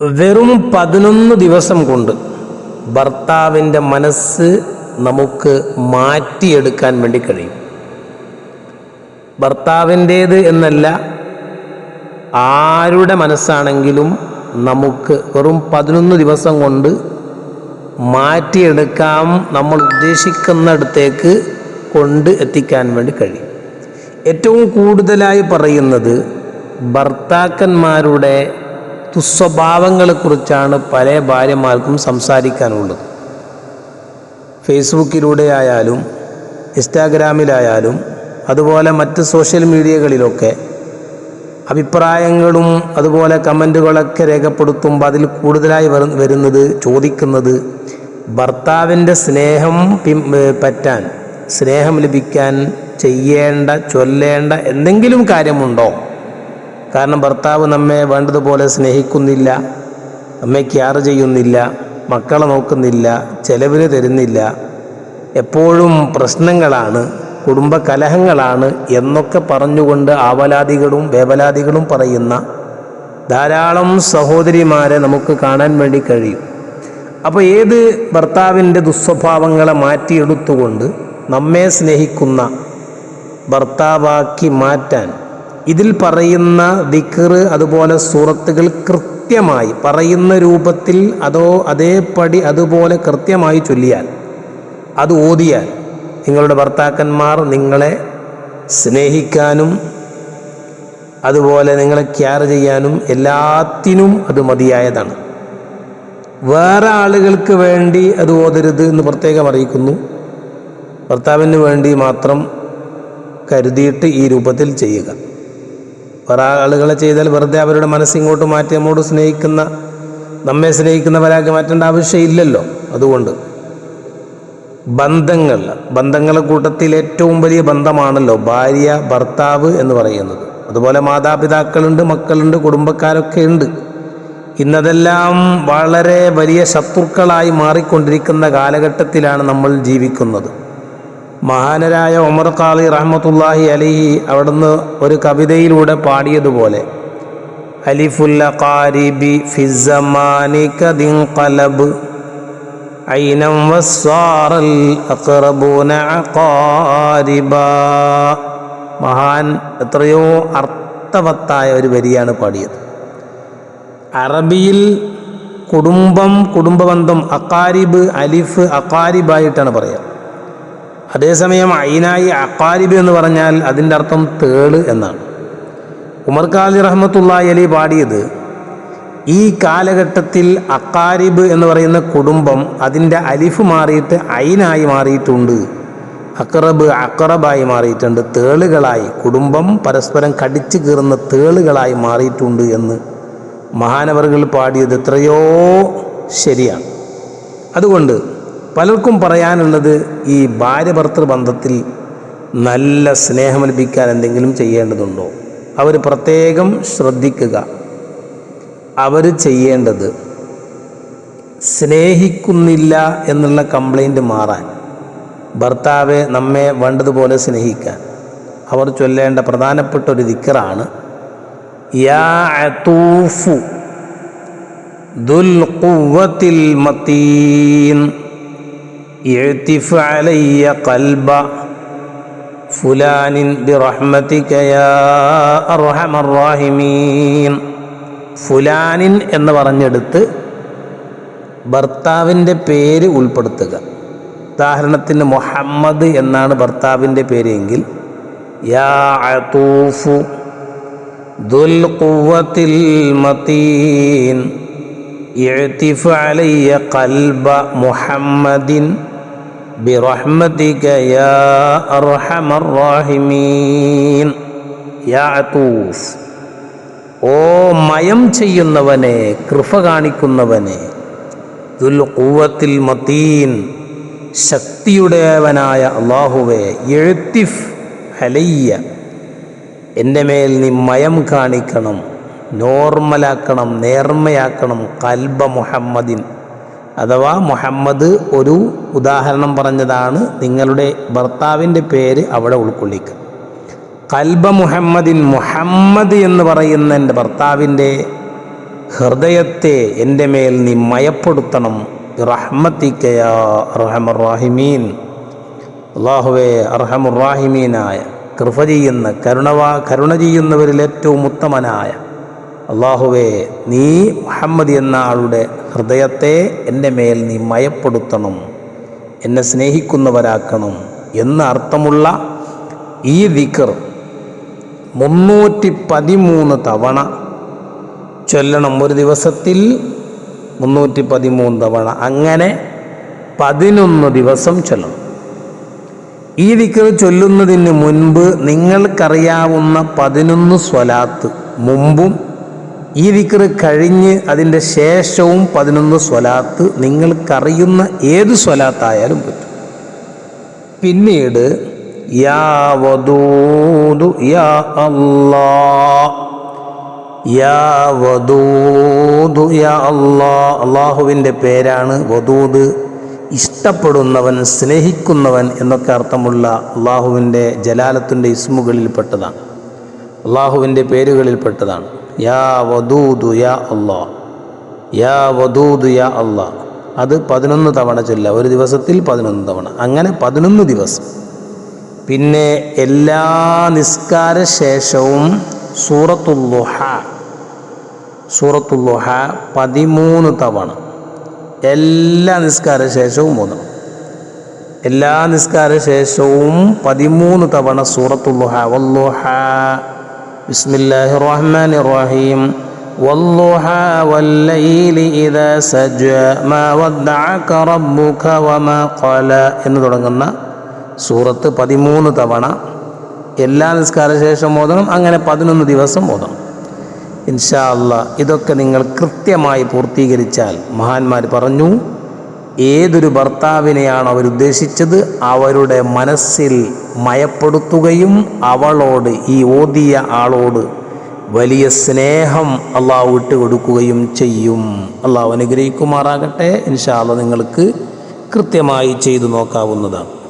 വെറും പതിനൊന്ന് ദിവസം കൊണ്ട് ഭർത്താവിന്റെ മനസ്സ് നമുക്ക് മാറ്റിയെടുക്കാൻ വേണ്ടി കഴിയും. ഭർത്താവിന്റേത് എന്നല്ല ആരുടെ മനസ്സാണെങ്കിലും നമുക്ക് വെറും പതിനൊന്ന് ദിവസം കൊണ്ട് മാറ്റിയെടുക്കാം നമ്മൾ ഉദ്ദേശിക്കുന്നിടത്തേക്ക് കൊണ്ട് എത്തിക്കാൻ വേണ്ടി കഴിയും. ഏറ്റവും കൂടുതലായി പറയുന്നത് ഭർത്താക്കന്മാരുടെ ദുസ്വഭാവങ്ങളെക്കുറിച്ചാണ് പല ഭാര്യമാർക്കും സംസാരിക്കാനുള്ളത്. ഫേസ്ബുക്കിലൂടെ ആയാലും ഇൻസ്റ്റാഗ്രാമിലായാലും അതുപോലെ മറ്റ് സോഷ്യൽ മീഡിയകളിലൊക്കെ അഭിപ്രായങ്ങളും അതുപോലെ കമന്റുകളൊക്കെ രേഖപ്പെടുത്തുമ്പോൾ അതിൽ കൂടുതലായി വരുന്നത് ചോദിക്കുന്നത് ഭർത്താവിന്റെ സ്നേഹം പറ്റാൻ സ്നേഹം ലഭിക്കാൻ ചെയ്യേണ്ട ചൊല്ലേണ്ട എന്തെങ്കിലും കാര്യമുണ്ടോ? കാരണം ഭർത്താവ് നമ്മെ വേണ്ടതുപോലെ സ്നേഹിക്കുന്നില്ല നമ്മെ കെയർ ചെയ്യുന്നില്ല മക്കളെ നോക്കുന്നില്ല ചെലവിന് തരുന്നില്ല. എപ്പോഴും പ്രശ്നങ്ങളാണ് കുടുംബ കലഹങ്ങളാണ് എന്നൊക്കെ പറഞ്ഞുകൊണ്ട് ആവലാദികളും വേവലാദികളും പറയുന്ന ധാരാളം സഹോദരിമാരെ നമുക്ക് കാണാൻ വേണ്ടി കഴിയും. അപ്പോൾ ഏത് ഭർത്താവിന്റെ ദുസ്വഭാവങ്ങളെ മാറ്റിയെടുത്തുകൊണ്ട് നമ്മെ സ്നേഹിക്കുന്ന ഭർത്താവാക്കി മാറ്റാൻ ഇതിൽ പറയുന്ന ദിക്കർ അതുപോലെ സൂറത്തുകൾ കൃത്യമായി പറയുന്ന രൂപത്തിൽ അതോ അതേപടി അതുപോലെ കൃത്യമായി ചൊല്ലിയാൽ അത് ഓതിയാൽ നിങ്ങളുടെ ഭർത്താക്കന്മാർ നിങ്ങളെ സ്നേഹിക്കാനും അതുപോലെ നിങ്ങളെ കെയർ ചെയ്യാനും എല്ലാത്തിനും അത് മതിയായതാണ്. വേറെ ആളുകൾക്ക് വേണ്ടി അത് ഓതരുത് എന്ന് പ്രത്യേകം അറിയിക്കുന്നു. ഭർത്താവിന് വേണ്ടി മാത്രം കരുതിയിട്ട് ഈ രൂപത്തിൽ ചെയ്യുക. വേറെ ആളുകളെ ചെയ്താൽ വെറുതെ അവരുടെ മനസ്സിങ്ങോട്ട് മാറ്റി നമ്മോട് സ്നേഹിക്കുന്ന നമ്മെ സ്നേഹിക്കുന്നവരാക്കി മാറ്റേണ്ട ആവശ്യമില്ലല്ലോ. അതുകൊണ്ട് ബന്ധങ്ങൾ ബന്ധങ്ങളെ കൂട്ടത്തിൽ ഏറ്റവും വലിയ ബന്ധമാണല്ലോ ഭാര്യ ഭർത്താവ് എന്ന് പറയുന്നത്. അതുപോലെ മാതാപിതാക്കളുണ്ട് മക്കളുണ്ട് കുടുംബക്കാരൊക്കെ ഉണ്ട്. ഇന്നതെല്ലാം വളരെ വലിയ ശത്രുക്കളായി മാറിക്കൊണ്ടിരിക്കുന്ന കാലഘട്ടത്തിലാണ് നമ്മൾ ജീവിക്കുന്നത്. മഹാനരായ ഉമർ ഖാലി റഹ്മത്തുല്ലാഹി അലിഹി അവിടുന്ന് ഒരു കവിതയിലൂടെ പാടിയതുപോലെ മഹാൻ എത്രയോ അർത്ഥവത്തായ ഒരു വരിയാണ് പാടിയത്. അറബിയിൽ കുടുംബം കുടുംബബന്ധം അക്കാരിബ് അലിഫ് അക്കാരിബായിട്ടാണ് പറയുക. അതേസമയം ഐനായി അക്കാലിബ് എന്ന് പറഞ്ഞാൽ അതിന്റെ അർത്ഥം തേൾ എന്നാണ്. ഉമർ ഖാലി റഹ്മത്തുള്ളാഹി അലി പാടിയത് ഈ കാലഘട്ടത്തിൽ അക്കാരിബ് എന്ന് പറയുന്ന കുടുംബം അതിന്റെ അലിഫ് മാറിയിട്ട് ഐനായി മാറിയിട്ടുണ്ട്. അക്രബ് അക്രബായി മാറിയിട്ടുണ്ട്. തേളുകളായി കുടുംബം പരസ്പരം കടിച്ചു കീറുന്ന തേളുകളായി മാറിയിട്ടുണ്ട് എന്ന് മഹാനവറുകൾ പാടിയത് എത്രയോ ശരിയാണ്. അതുകൊണ്ട് പലർക്കും പറയാനുള്ളത് ഈ ഭാര്യ ഭർത്തൃബന്ധത്തിൽ നല്ല സ്നേഹം ലഭിക്കാൻ എന്തെങ്കിലും ചെയ്യേണ്ടതുണ്ടോ? അവർ പ്രത്യേകം ശ്രദ്ധിക്കുക. അവർ ചെയ്യേണ്ടത് സ്നേഹിക്കുന്നില്ല എന്നുള്ള കംപ്ലൈന്റ് മാറാൻ. ഭർത്താവെ നമ്മെ വേണ്ടതുപോലെ സ്നേഹിക്കാൻ. അവർ ചൊല്ലേണ്ട പ്രധാനപ്പെട്ട ഒരു ദിക്കറാണ് യാ ദുൽ മത്തീൻ. اعتف علي قلب فلان برحمتك يا أرحم الراحمين ഫുലാനിൻ എന്ന് പറഞ്ഞെടുത്ത് ഭർത്താവിൻ്റെ പേര് ഉൾപ്പെടുത്തുക ഉദാഹരണത്തിന് മുഹമ്മദ് എന്നാണ് ഭർത്താവിൻ്റെ പേരെങ്കിൽ യാ അത്തൂഫു ദുൽ ഖുവ്വത്തിൽ മതീൻ اعتف علي قلب محمد برحمتك يا أرحم الراحمين يا عطوف ഓ മയം ചെയ്യുന്നവനെ കൃപ കാണിക്കുന്നവനെ ദുൽ ഖുവത്തിൽ മതീൻ ശക്തിയുടേവനായ അള്ളാഹുവെ എഴുത്തിഫ് ഹലയ്യ എൻ്റെ മേൽ നീ മയം കാണിക്കണം നോർമലാക്കണം നേർമയാക്കണം കൽബ മുഹമ്മദിൻ. അഥവാ മുഹമ്മദ് ഒരു ഉദാഹരണം പറഞ്ഞതാണ് നിങ്ങളുടെ ഭർത്താവിന്റെ പേര് അവിടെ ഉൾക്കൊള്ളിക്കുക. കൽബ മുഹമ്മദിൻ മുഹമ്മദ് എന്ന് പറയുന്ന എന്റെ ഭർത്താവിന്റെ ഹൃദയത്തെ എന്റെ മേൽ നീ മയപ്പെടുത്തണം. റഹ്മത്തിക്കയാ റഹമറാഹിമീൻ അള്ളാഹുവേ അർഹമുറാഹിമീനായ കൃപ ചെയ്യുന്ന കരുണവാ കരുണ ചെയ്യുന്നവരിൽ ഏറ്റവും ഉത്തമനായ അള്ളാഹുവേ നീ മുഹമ്മദ് എന്ന ആളുടെ ഹൃദയത്തെ എന്റെ മേൽ നീ മയപ്പെടുത്തണം എന്നെ സ്നേഹിക്കുന്നവരാക്കണം എന്ന അർത്ഥമുള്ള ഈ ദിക്കർ മുന്നൂറ്റി പതിമൂന്ന് തവണ ചൊല്ലണം. ഒരു ദിവസത്തിൽ മുന്നൂറ്റി പതിമൂന്ന് തവണ അങ്ങനെ പതിനൊന്ന് ദിവസം ചൊല്ലണം. ഈ ദിക്കർ ചൊല്ലുന്നതിന് മുൻപ് നിങ്ങൾക്കറിയാവുന്ന പതിനൊന്ന് സ്വലാത്ത് മുമ്പും ഈ വിക്ർ കഴിഞ്ഞ് അതിന്റെ ശേഷവും പതിനൊന്ന് സ്വലാത്ത് നിങ്ങൾക്കറിയുന്ന ഏത് സ്വലാത്തായാലും പറ്റും. പിന്നീട് യാ വദൂദു യാ യാ വദൂദു യാ അള്ളാഹുവിന്റെ പേരാണ് വദൂദ്. ഇഷ്ടപ്പെടുന്നവൻ സ്നേഹിക്കുന്നവൻ എന്നൊക്കെ അർത്ഥമുള്ള അള്ളാഹുവിന്റെ ജലാലത്തിന്റെ ഇസ്മുകളിൽപ്പെട്ടതാണ്. അള്ളാഹുവിന്റെ പേരുകളിൽപ്പെട്ടതാണ്. യാ വദൂദു യാ അള്ളാ. യാ വദൂദു യാ അള്ളാ. അത് പതിനൊന്ന് തവണ ചൊല്ല ഒരു ദിവസത്തിൽ പതിനൊന്ന് തവണ. അങ്ങനെ പതിനൊന്ന് ദിവസം. പിന്നെ എല്ലാ നിസ്കാര ശേഷവും സൂറത്തുല്ലുഹ സൂറത്തുല്ലുഹ പതിമൂന്ന് തവണ. എല്ലാ നിസ്കാര ശേഷവും മൂന്ന്. എല്ലാ നിസ്കാര ശേഷവും പതിമൂന്ന് തവണ സൂറത്തുല്ലുഹ വല്ലുഹ ബിസ്മില്ലാഹി റഹ്മാൻ റഹീം والضحى والليل إذا سجى ما ودعك ربك وما قلى എന്ന് തുടങ്ങുന്ന സൂറത്ത് പതിമൂന്ന് തവണ എല്ലാ നിസ്കാര ശേഷം ഓതണം അങ്ങനെ പതിനൊന്ന് ദിവസം ഓതണം ഇൻഷാ അല്ല ഇതൊക്കെ നിങ്ങൾ കൃത്യമായി പൂർത്തീകരിച്ചാൽ മഹാന്മാർ പറഞ്ഞു ഏതൊരു ഭർത്താവിനെയാണ് അവരുദ്ദേശിച്ചത് അവരുടെ മനസ്സിൽ മയപ്പെടുത്തുകയും അവളോട് ഈ ഓതിയ ആളോട് വലിയ സ്നേഹം അള്ളാഹു വിട്ടുകൊടുക്കുകയും ചെയ്യും. അള്ളാഹു അനുഗ്രഹിക്കുമാറാകട്ടെ. ഇൻഷാല്ല നിങ്ങൾക്ക് കൃത്യമായി ചെയ്തു നോക്കാവുന്നതാണ്.